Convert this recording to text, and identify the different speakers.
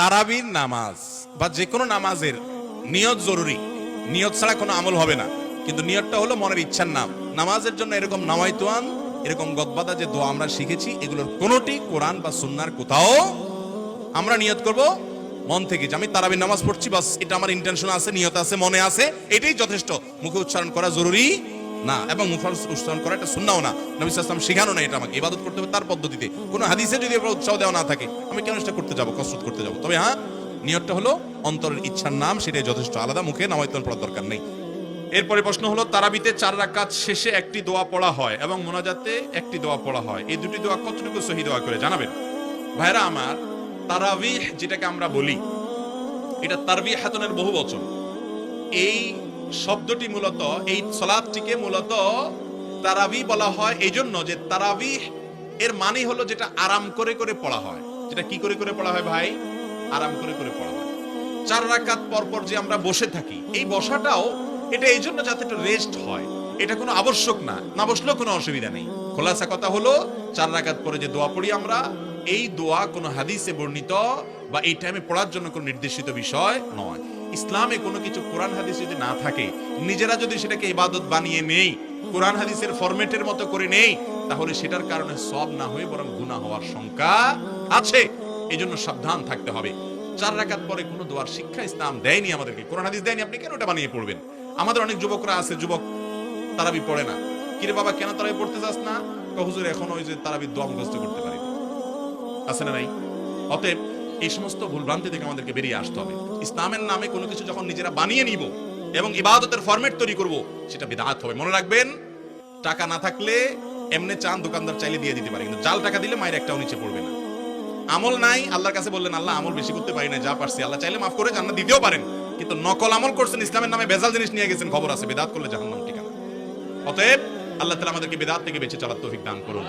Speaker 1: তারাবির নামাজ বা যে কোনো নামাজের নিয়ত জরুরি। নিয়ত ছাড়া কোনো আমল হবে না। কিন্তু নিয়তটা হলো মনের ইচ্ছার নাম। নামাজের জন্য এরকম নামাইতুয়ান, এরকম গদবাদা যে দোয়া আমরা শিখেছি, এগুলোর কোনোটি কোরআন বা সুন্নার কোথাও আমরা নিয়ত করব মন থেকে যে আমি তারাবির নামাজ পড়ছি, বাস এটা আমার ইন্টেনশন আছে, নিয়ত আছে, মনে আছে, এটাই যথেষ্ট। মুখে উচ্চারণ করা জরুরি। না, এবং মুখে উচ্চারণ করা এটা শুননাও না। নবী সাল্লাম শেখানো না এটা আমাকে ইবাদত করতে হবে তার পদ্ধতিতে। কোনো হাদিসে যদি উৎসাহ দেওয়া না থাকে, আমি কেন সেটা করতে যাব, কসরত করতে যাব? তবে হ্যাঁ নিয়তটা হলো অন্তরের ইচ্ছার নাম, সেটাই যথেষ্ট আলাদা, মুখে নামায়তন পড়ার দরকার নেই। এরপরে প্রশ্ন হলো, তারাবিতে চার রাকাত শেষে একটি দোয়া পড়া হয় এবং মোনাজাতে একটি দোয়া পড়া হয়। এই দুটি দোয়া কতটুকু সহি দোয়া করে, জানাবেন? ভাইরা আমার, তারাবিহ যেটাকে আমরা বলি, এটা তারবি হাতনের বহু বচন এই শব্দটি মূলত, এই সলাদটিকে মূলত তারাবি বলা হয় এই জন্য যে তারাবি এর মানে হলো যেটা আরাম করে করে পড়া হয়। যেটা কি করে করে পড়া হয় ভাই? আরাম করে করে পড়া হয়। চার রাকাত পর পর যে আমরা বসে থাকি, এই বসাটাও এটা এই জন্য যাতে একটু রেস্ট হয়। এটা কোনো আবশ্যক না না বসলেও কোনো অসুবিধা নেই। খোলাসা কথা হলো, চার রাকাত পরে যে দোয়া পড়ি আমরা, এই দোয়া কোনো হাদিসে বর্ণিত বা এই টাইমে পড়ার জন্য কোনো নির্দেশিত বিষয় নয়। ইসলামে কোনো কিছু কোরআন হাদিস যদি না থাকে, নিজেরা যদি সেটাকে ইবাদত বানিয়ে নেই, কোরআন হাদিসের ফরম্যাটের মতো করে নেই, তাহলে সেটার কারণে সব না হয়ে বরং গুনাহ হওয়ার শঙ্কা আছে। এই জন্য সাবধান থাকতে হবে। চার রাকাত পরে কোনো দোয়ার শিক্ষা ইসলাম দেয়নি আমাদেরকে। কোরআন হাদিস দেয়নি, আপনি কেন ওটা বানিয়ে পড়বেন? আমাদের অনেক যুবকরা আছে, যুবক তারাবি পড়ে না। কিরে বাবা, কেন তারাবি পড়তে চাস না? হুজুর, এখন ওই যে তারাবি দোয়া মুখস্থ করতে পারি। আছে না নাই? অতএব এই সমস্ত ভুলভ্রান্তি থেকে আমাদেরকে বেরিয়ে আসতে হবে। ইসলামের নামে কোনো কিছু যখন নিজেরা বানিয়ে নিব এবং ইবাদতের ফরম্যাট তৈরি করব, সেটা বিদাত হবে। মনে রাখবেন, টাকা না থাকলে এমনি চান দোকানদার চাইলে দিয়ে দিতে পারে, কিন্তু জাল টাকা দিলে মায়ের একটাও নিচে পড়বে না। আমল নাই, আল্লাহর কাছে বললেন, আল্লাহ আমল বেশি করতে পারি না যা পারছি। আল্লাহ চাইলে মাফ করে জান্নাত দিতেও পারেন, কিন্তু নকল আমল করছেন, ইসলামের নামে বেজাল জিনিস নিয়ে গেছেন, খবর আছে। বেদাত করলে জাহান্নাম ঠিকানা। অতএব আল্লাহ তাআলা আমাদেরকে বেদাত থেকে বেঁচে চলার তৌফিক দান করুন।